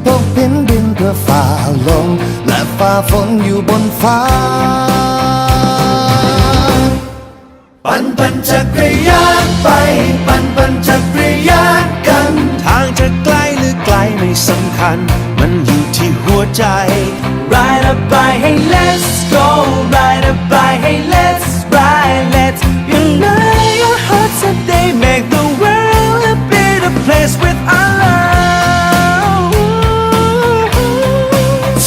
ที่พบเห็นดินเพื่อฝ่าลมและฝ่าฝนอยู่บนฟ้า ปั่นปั่นจักรยานไป ปั่นปั่นจักรยานกัน ทางจะไกลหรือไกลไม่สำคัญ มันอยู่ที่หัวใจ